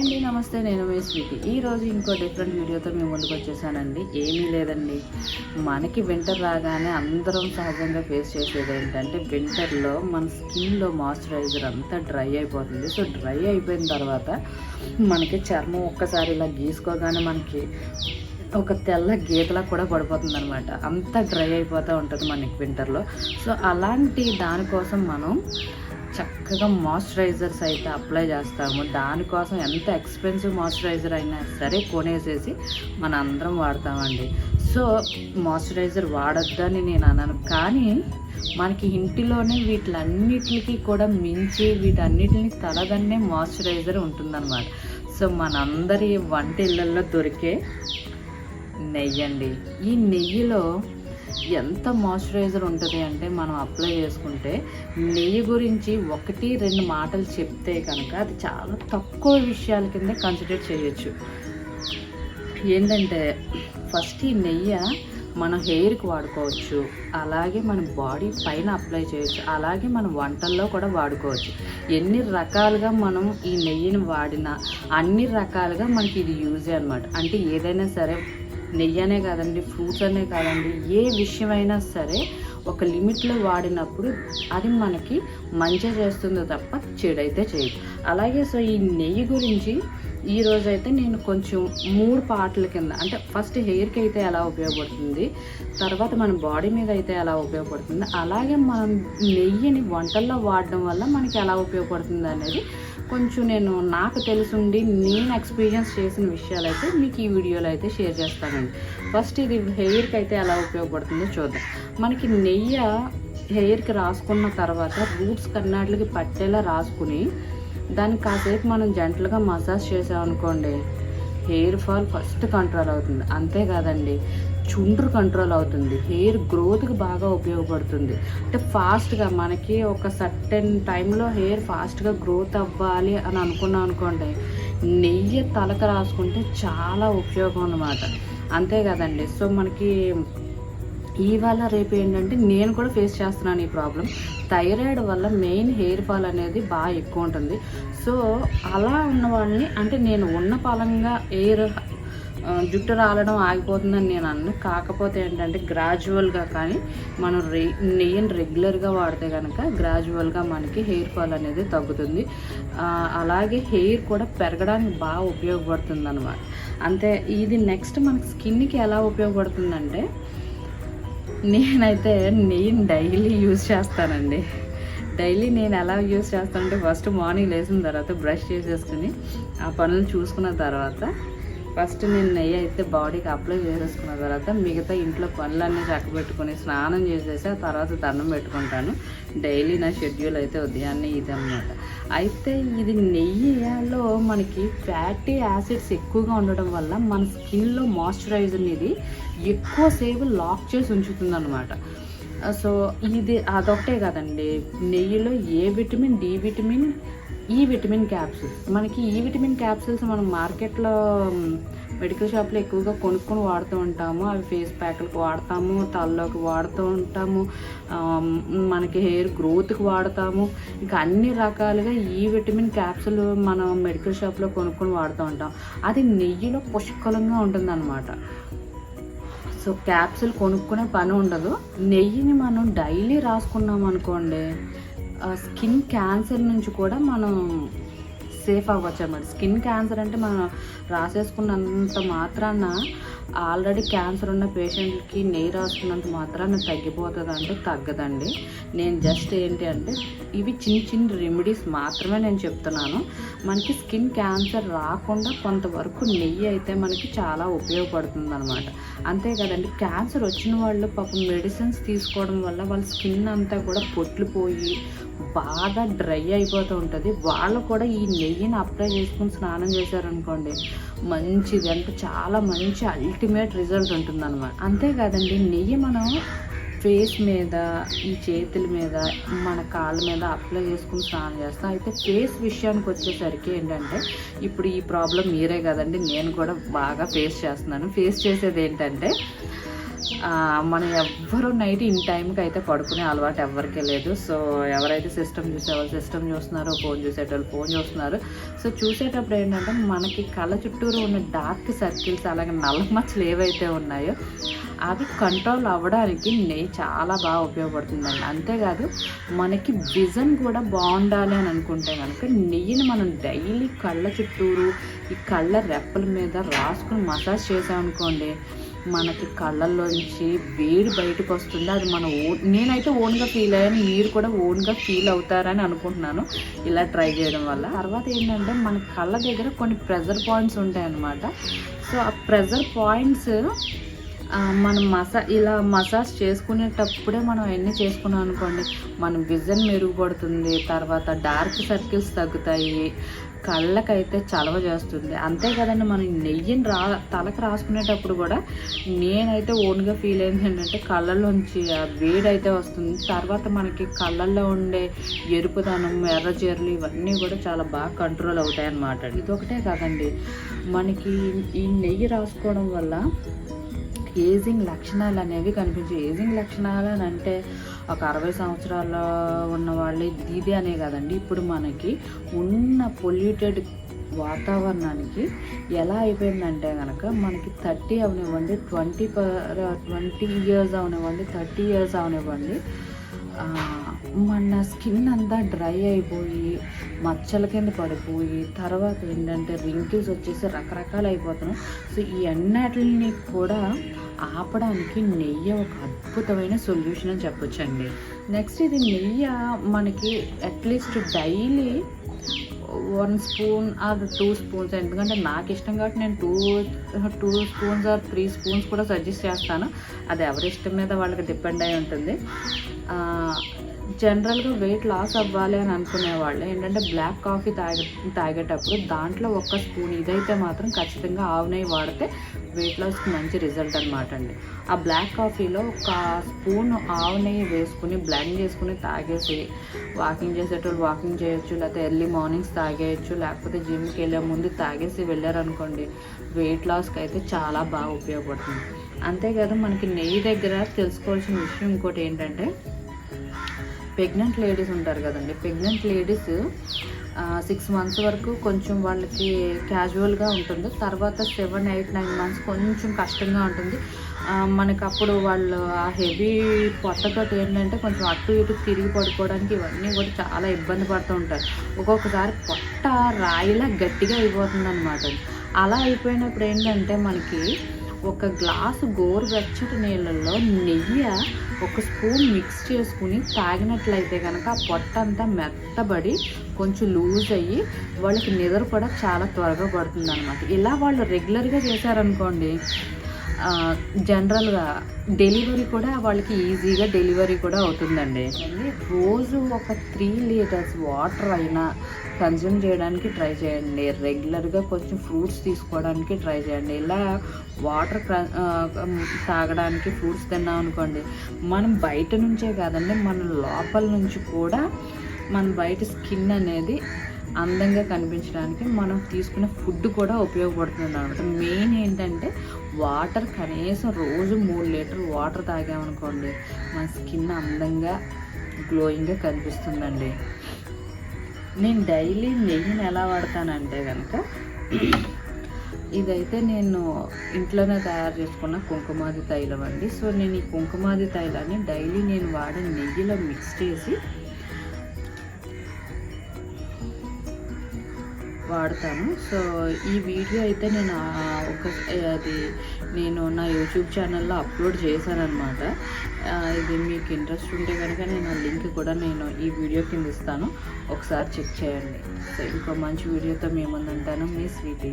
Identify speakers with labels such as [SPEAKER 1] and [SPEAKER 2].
[SPEAKER 1] అండి నమస్తే నేను మీ స్వీటీ. ఈ రోజు ఇంకో డిఫరెంట్ వీడియోతో మేము ముందుకు వచ్చేసానండి. ఏమీ లేదండి. మనకి వింటర్ రాగానే అందరం సహజంగా ఫేస్ చేసేది ఏంటంటే వింటర్లో మన స్కిన్లో మాయిశ్చరైజర్ అంతా డ్రై అయిపోతుంది. సో డ్రై అయిపోయిన తర్వాత మనకి చర్మం ఒక్కసారి ఇలా గీసుకోగానే మనకి ఒక తెల్ల గీతలా కూడా పడిపోతుంది అనమాట అంత డ్రై అయిపోతూ ఉంటుంది మనకి వింటర్లో సో అలాంటి దానికోసం మనం చక్కగా మాయిశ్చరైజర్స్ అయితే అప్లై చేస్తాము. దానికోసం ఎంత ఎక్స్పెన్సివ్ మాయిశ్చరైజర్ అయినా సరే కొనేసేసి మన అందరం వాడతామండి. సో మాయిశ్చరైజర్ వాడొద్దని నేను అన్నాను కానీ మనకి ఇంటిలోనే వీటిలన్నిటికి కూడా మించి వీటన్నిటిని తలదన్నే మాయిశ్చరైజర్ ఉంటుందన్నమాట. సో మనందరి వంట ఇళ్ళల్లో దొరికే నెయ్యి అండి ఈ నెయ్యిలో ఎంత మాయిశ్చరైజర్ ఉంటుంది అంటే మనం అప్లై చేసుకుంటే నెయ్యి గురించి ఒకటి రెండు మాటలు చెప్తే కనుక అది చాలా తక్కువ విషయాల కింద కన్సిడర్ చేయొచ్చు. ఏంటంటే ఫస్ట్ ఈ నెయ్యి మన హెయిర్కి వాడుకోవచ్చు. అలాగే మన బాడీ పైన అప్లై చేయొచ్చు. అలాగే మన వంటల్లో కూడా వాడుకోవచ్చు. ఎన్ని రకాలుగా మనం ఈ నెయ్యిని వాడినా అన్ని రకాలుగా మనకి ఇది యూజే అనమాట అంటే ఏదైనా సరే నెయ్యి అనే కాదండి ఫ్రూట్స్ అనే కాదండి. ఏ విషయమైనా సరే ఒక లిమిట్లో వాడినప్పుడు అది మనకి మంచి చేస్తుందో తప్ప చెడైతే చేయదు. అలాగే సో ఈ నెయ్యి గురించి ఈరోజు అయితే నేను కొంచెం మూడు పాటల కింద అంటే ఫస్ట్ హెయిర్కి అయితే ఎలా ఉపయోగపడుతుంది తర్వాత మన బాడీ మీద అయితే ఎలా ఉపయోగపడుతుంది అలాగే మనం నెయ్యిని వంటల్లో వాడడం వల్ల మనకి ఎలా ఉపయోగపడుతుంది అనేది కొంచెం నేను నాకు తెలుసుండి నేను ఎక్స్పీరియన్స్ చేసిన విషయాలు అయితే మీకు ఈ వీడియోలో అయితే షేర్ చేస్తానండి. ఫస్ట్ ఇది హెయిర్కి అయితే ఎలా ఉపయోగపడుతుందో చూద్దాం. మనకి నెయ్యి హెయిర్కి రాసుకున్న తర్వాత రూట్స్ కన్నాట్లకి పట్టేలా రాసుకుని దాన్ని కాసేపు మనం జంటలుగా మసాజ్ చేసామనుకోండి హెయిర్ ఫాల్ ఫస్ట్ కంట్రోల్ అవుతుంది. అంతేకాదండి చుండ్రు కంట్రోల్ అవుతుంది. హెయిర్ గ్రోత్కి బాగా ఉపయోగపడుతుంది. అంటే ఫాస్ట్గా మనకి ఒక సర్టెన్ టైంలో హెయిర్ ఫాస్ట్గా గ్రోత్ అవ్వాలి అని అనుకున్నాం అనుకోండి నెయ్యి తలకు రాసుకుంటే చాలా ఉపయోగం అన్నమాట. అంతే కదండి సో మనకి ఇవాళ రేపు ఏంటంటే నేను కూడా ఫేస్ చేస్తున్నాను ఈ ప్రాబ్లం థైరాయిడ్ వల్ల మెయిన్ హెయిర్ ఫాల్ అనేది బాగా ఎక్కువ ఉంటుంది. సో అలా ఉన్న వాళ్ళని అంటే నేను ఉన్న పాలంగా ఎయిర్ జుట్టు రాలడం ఆగిపోతుందని నేను అన్ను కాకపోతే ఏంటంటే గ్రాడ్యువల్గా కానీ మనం రె నెయ్యిని రెగ్యులర్గా వాడితే కనుక గ్రాడ్యువల్గా మనకి హెయిర్ ఫాల్ అనేది తగ్గుతుంది. అలాగే హెయిర్ కూడా పెరగడానికి బాగా ఉపయోగపడుతుంది అనమాట అంతే ఇది నెక్స్ట్ మనకి స్కిన్కి ఎలా ఉపయోగపడుతుందంటే నేనైతే నెయ్యిని డైలీ యూజ్ చేస్తానండి. డైలీ నేను ఎలా యూజ్ చేస్తానంటే ఫస్ట్ మార్నింగ్ లేచిన తర్వాత బ్రష్ చేసేసుకుని ఆ పనులు చూసుకున్న తర్వాత ఫస్ట్ నేను నెయ్యి అయితే బాడీకి అప్లై చేసేసుకున్న తర్వాత మిగతా ఇంట్లో పనులన్నీ చక్కబెట్టుకొని స్నానం చేసేసి ఆ తర్వాత దండం పెట్టుకుంటాను. డైలీ నా షెడ్యూల్ అయితే ఉదయాన్నే ఇది అనమాట అయితే ఇది నెయ్యిలో మనకి ఫ్యాటీ యాసిడ్స్ ఎక్కువగా ఉండడం వల్ల మన స్కిన్లో మాయిశ్చరైజర్ అనేది ఎక్కువసేపు లాక్ చేసి ఉంచుతుంది అనమాట సో ఇది అదొకటే కదండి. నెయ్యిలో A vitamin D vitamin E vitamin capsules. మనకి ఈ విటమిన్ క్యాప్సూల్స్ మనం మార్కెట్లో మెడికల్ షాప్లో ఎక్కువగా కొనుక్కొని వాడుతూ ఉంటాము. అవి ఫేస్ ప్యాక్లకు వాడతాము తలలోకి వాడుతూ ఉంటాము మనకి హెయిర్ గ్రోత్కి వాడతాము. ఇంకా అన్ని రకాలుగా ఈ విటమిన్ క్యాప్సూల్ మనం మెడికల్ షాప్లో కొనుక్కొని వాడుతూ ఉంటాం. అది నెయ్యిలో పుష్కలంగా ఉంటుందన్నమాట. సో క్యాప్సూల్ కొనుక్కునే పని ఉండదు. నెయ్యిని మనం డైలీ రాసుకున్నాం అనుకోండి స్కిన్ క్యాన్సర్ నుంచి కూడా మనం సేఫ్ అవ్వచ్చు అనమాట స్కిన్ క్యాన్సర్ అంటే మనం రాసేసుకున్నంత మాత్రాన ఆల్రెడీ క్యాన్సర్ ఉన్న పేషెంట్కి నెయ్యి రాసుకున్నంత మాత్రాన తగ్గిపోతుంది అంటే తగ్గదండి. నేను జస్ట్ ఏంటి అంటే ఇవి చిన్న చిన్న రెమెడీస్ మాత్రమే నేను చెప్తున్నాను. మనకి స్కిన్ క్యాన్సర్ రాకుండా కొంతవరకు నెయ్యి అయితే మనకి చాలా ఉపయోగపడుతుంది అనమాట అంతే కదండి క్యాన్సర్ వచ్చిన వాళ్ళు పాపం మెడిసిన్స్ తీసుకోవడం వల్ల వాళ్ళ స్కిన్ అంతా కూడా పొట్లు పోయి బాగా డ్రై అయిపోతూ ఉంటుంది. వాళ్ళు కూడా ఈ నెయ్యిని అప్లై చేసుకుని స్నానం చేశారనుకోండి మంచిది అంటే చాలా మంచి అల్టిమేట్ రిజల్ట్ ఉంటుంది అనమాట అంతేకాదండి నెయ్యి మనం ఫేస్ మీద ఈ చేతుల మీద మన కాళ్ళ మీద అప్లై చేసుకుని స్నానం చేస్తాం. అయితే ఫేస్ విషయానికి వచ్చేసరికి ఏంటంటే ఇప్పుడు ఈ ప్రాబ్లం మీరే కదండి. నేను కూడా బాగా ఫేస్ చేస్తున్నాను. ఫేస్ చేసేది ఏంటంటే మనం ఎవ్వరు నైట్ ఇన్ టైంకి అయితే పడుకునే అలవాటు ఎవరికీ లేదు. సో ఎవరైతే సిస్టమ్ చూసేవాళ్ళు సిస్టమ్ చూస్తున్నారో ఫోన్ చూసేటోళ్ళు ఫోన్ చూస్తున్నారు. సో చూసేటప్పుడు ఏంటంటే మనకి కళ్ళ చుట్టూరు ఉన్న డార్క్ సర్కిల్స్ అలాగే నల్ల మచ్చలు ఏవైతే ఉన్నాయో అవి కంట్రోల్ అవ్వడానికి నెయ్యి చాలా బాగా ఉపయోగపడుతుందండి. అంతేకాదు మనకి విజన్ కూడా బాగుండాలి అని అనుకుంటే కనుక నెయ్యిని మనం డైలీ కళ్ళ చుట్టూరు ఈ కళ్ళ రెప్పల మీద రాసుకుని మసాజ్ చేసామనుకోండి మనకి కళ్ళల్లోంచి వేడి బయటకు వస్తుంది అది మన ఓన్ నేనైతే ఓన్గా ఫీల్ అయ్యాను. మీరు కూడా ఓన్గా ఫీల్ అవుతారని అనుకుంటున్నాను. ఇలా ట్రై చేయడం వల్ల. తర్వాత ఏంటంటే మన కళ్ళ దగ్గర కొన్ని ప్రెజర్ పాయింట్స్ ఉంటాయన్నమాట. సో ఆ ప్రెజర్ పాయింట్స్ మనం మసా ఇలా మసాజ్ చేసుకునేటప్పుడే మనం ఎన్ని చేసుకున్నాం అనుకోండి మన విజన్ మెరుగుపడుతుంది. తర్వాత డార్క్ సర్కిల్స్ తగ్గుతాయి. కళ్ళకైతే చలవ చేస్తుంది. అంతే కదండి మనం నెయ్యిని రా తలకు రాసుకునేటప్పుడు కూడా నేనైతే ఓన్గా ఫీల్ అయింది ఏంటంటే కళ్ళల్లోంచి ఆ వేడి అయితే వస్తుంది. తర్వాత మనకి కళ్ళల్లో ఉండే ఎరుపుదనం ఎర్రచీరలు ఇవన్నీ కూడా చాలా బాగా కంట్రోల్ అవుతాయి అన్నమాట ఒకటే కాదండి మనకి ఈ నెయ్యి రాసుకోవడం వల్ల ఏజింగ్ లక్షణాలు అనేవి కనిపించాయి. ఏజింగ్ లక్షణాలు అని అంటే ఒక అరవై సంవత్సరాల్లో ఉన్న వాళ్ళే ఇది అనే కదండి. ఇప్పుడు మనకి ఉన్న పొల్యూటెడ్ వాతావరణానికి ఎలా అయిపోయిందంటే కనుక మనకి థర్టీ అవనివ్వండి ట్వంటీ ట్వంటీ ఇయర్స్ అవనివ్వండి థర్టీ ఇయర్స్ అవనివ్వండి మన స్కిన్ అంతా డ్రై అయిపోయి మచ్చల కింద పడిపోయి తర్వాత ఏంటంటే రింకిల్స్ వచ్చేసి రకరకాలు అయిపోతున్నాం సో ఈ అన్నిటిని కూడా ఆపడానికి నెయ్యి ఒక అద్భుతమైన సొల్యూషన్ అని చెప్పొచ్చండి. నెక్స్ట్ ఇది నెయ్యి మనకి at least daily one spoon or two spoons ఎందుకంటే నాకు ఇష్టం కాబట్టి నేను two two spoons or three spoons కూడా సజెస్ట్ చేస్తాను. అది ఎవరి ఇష్టం మీద వాళ్ళకి డిపెండ్ అయి ఉంటుంది. జనరల్గా వెయిట్ లాస్ అవ్వాలి అని అనుకునేవాళ్ళు ఏంటంటే బ్లాక్ కాఫీ తాగే తాగేటప్పుడు దాంట్లో ఒక్క స్పూన్ ఇదైతే మాత్రం ఖచ్చితంగా ఆవు నెయ్యి వాడితే వెయిట్ లాస్కి మంచి రిజల్ట్ అనమాట అండి. ఆ బ్లాక్ కాఫీలో ఒక స్పూన్ ఆవు నెయ్యి వేసుకుని బ్లెండ్ చేసుకుని తాగేసి వాకింగ్ చేసేటోళ్ళు వాకింగ్ చేయొచ్చు లేకపోతే ఎర్లీ మార్నింగ్స్ తాగేయచ్చు లేకపోతే జిమ్కి వెళ్ళే ముందు తాగేసి వెళ్ళారనుకోండి వెయిట్ లాస్కి అయితే చాలా బాగా ఉపయోగపడుతుంది. అంతేకాదు మనకి నెయ్యి దగ్గర తెలుసుకోవాల్సిన విషయం ఇంకోటి ఏంటంటే ప్రెగ్నెంట్ లేడీస్ ఉంటారు కదండి. ప్రెగ్నెంట్ లేడీస్ సిక్స్ మంత్స్ వరకు కొంచెం వాళ్ళకి క్యాజువల్గా ఉంటుంది. తర్వాత సెవెన్ ఎయిట్ నైన్ మంత్స్ కొంచెం కష్టంగా ఉంటుంది. మనకు మనకి అప్పుడు వాళ్ళు ఆ హెవీ పొట్టతో ఏంటంటే కొంచెం అటు ఇటు తిరిగి పడుకోవడానికి ఇవన్నీ కూడా చాలా ఇబ్బంది పడుతూ ఉంటారు. ఒక్కొక్కసారి పొట్ట రాయిలా గట్టిగా అయిపోతుంది అనమాట అలా అయిపోయినప్పుడు ఏంటంటే మనకి ఒక గ్లాసు గోరువెచ్చటి నీళ్ళల్లో నెయ్యి ఒక స్పూన్ మిక్స్ చేసుకుని తాగినట్లయితే కనుక ఆ పొట్ట అంతా మెత్తబడి కొంచెం లూజ్ అయ్యి వాళ్ళకి నిద్ర కూడా చాలా త్వరగా పడుతుంది అనమాట ఇలా వాళ్ళు రెగ్యులర్గా చేశారనుకోండి జనరల్గా డెలివరీ కూడా వాళ్ళకి ఈజీగా డెలివరీ కూడా అవుతుందండి. రోజు ఒక త్రీ లీటర్స్ వాటర్ అయినా కన్జ్యూమ్ చేయడానికి ట్రై చేయండి. రెగ్యులర్గా కొంచెం ఫ్రూట్స్ తీసుకోవడానికి ట్రై చేయండి. ఇలా వాటర్ తాగడానికి ఫ్రూట్స్ తిన్నాం అనుకోండి మనం బయట నుంచే కాదండి మన లోపల నుంచి కూడా మన బయట స్కిన్ అనేది అందంగా కనిపించడానికి మనం తీసుకునే ఫుడ్ కూడా ఉపయోగపడుతుంది అనమాట మెయిన్ ఏంటంటే వాటర్ కనీసం రోజు మూడు లీటర్ వాటర్ తాగామనుకోండి మన స్కిన్ అందంగా గ్లోయింగ్గా కనిపిస్తుందండి. నేను డైలీ నెయ్యిని ఎలా వాడతానంటే కనుక ఇదైతే నేను ఇంట్లోనే తయారు చేసుకున్న కుంకుమాది తైలం అండి. సో నేను ఈ కుంకుమాది తైలాన్ని డైలీ నేను వాడే నెయ్యిలో మిక్స్ చేసి వాడతాను సో ఈ వీడియో అయితే నేను ఒక అది నేను నా యూట్యూబ్ ఛానల్లో అప్లోడ్ చేశాను అనమాట ఇది మీకు ఇంట్రెస్ట్ ఉంటే కనుక నేను ఆ లింక్ కూడా నేను ఈ వీడియో కింద ఇస్తాను. ఒకసారి చెక్ చేయండి. సో ఇంకో మంచి వీడియోతో మేము ఉంటాను మీ స్వీటీ.